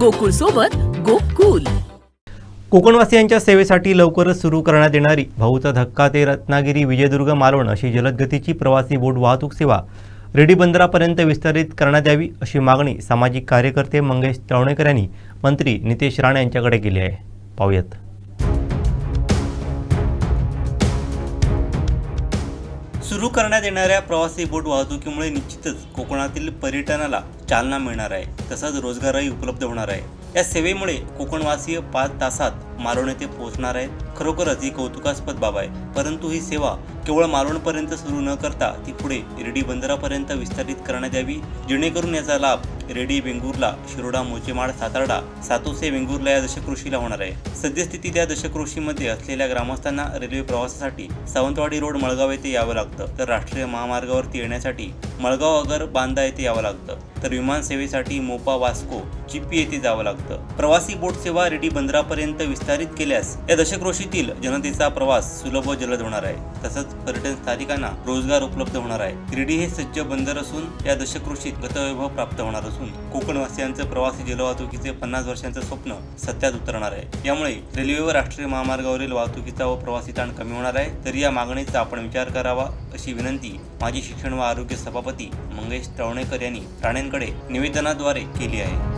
गोकुळ सोबत गोकुल. कोकणवासियांच्या सेवेसाठी लवकरच सुरू करण्यात येणारी भाऊचा धक्का ते रत्नागिरी विजयदुर्ग मालवण अशी जलदगतीची प्रवासी बोट वाहतूक सेवा रेडी बंदरापर्यंत विस्तारित करण्यात यावी अशी मागणी सामाजिक कार्यकर्ते मंगेश तळवणेकर यांनी मंत्री नितेश राणे यांच्याकडे केली आहे. पाहूयात. सुरू करण्यात येणाऱ्या प्रवासी बोट वाहतुकीमुळे निश्चितच कोकणातील पर्यटनाला चालना मिळणार आहे. तसंच रोजगारही उपलब्ध होणार आहे. या सेवेमुळे कोकणवासीय पाच तासात मालवण येथे पोहोचणार आहेत. खरोखरच ही कौतुकास्पद बाब आहे. परंतु ही सेवा केवळ मालवणपर्यंत सुरू न करता ती पुढे रेडी बंदरापर्यंत विस्तारित करण्यात यावी. जेणेकरून याचा लाभ रेडी वेंगुर्ला शिरोडा मोचेमाड सातारडा सातोसे वेंगुर्ला या दशकृषीला होणार आहे. सद्यस्थितीत या दशकृषीमध्ये असलेल्या ग्रामस्थांना रेल्वे प्रवासासाठी सावंतवाडी रोड मळगाव येथे यावं लागतं. तर राष्ट्रीय महामार्गावरती येण्यासाठी मळगाव अगर बांदा येथे यावं लागतं. तर विमान सेवेसाठी मोपा वास्को चिपी येथे जावं लागतं. प्रवासी बोट सेवा रेडी बंदरापर्यंत विस्तारित केल्यास या दशकृषीतील जनतेचा प्रवास सुलभ व जलद होणार आहे. तसंच पर्यटन स्थानिकांना रोजगार उपलब्ध होणार आहे. क्रीडी हे सज्ज बंदर असून या दशकृषीत गतवैभव प्राप्त होणार असून कोकणवासियांचं प्रवासी जलवाहतुकीचे पन्नास वर्षांचं स्वप्न सत्यात उतरणार आहे. यामुळे रेल्वे व राष्ट्रीय महामार्गावरील वाहतुकीचा व प्रवासी ताण कमी होणार आहे. तरी या मागणीचा आपण विचार करावा अशी विनंती माजी शिक्षण व आरोग्य सभापती मंगेश तळवणेकर यांनी राणेंकडे निवेदनाद्वारे केली आहे.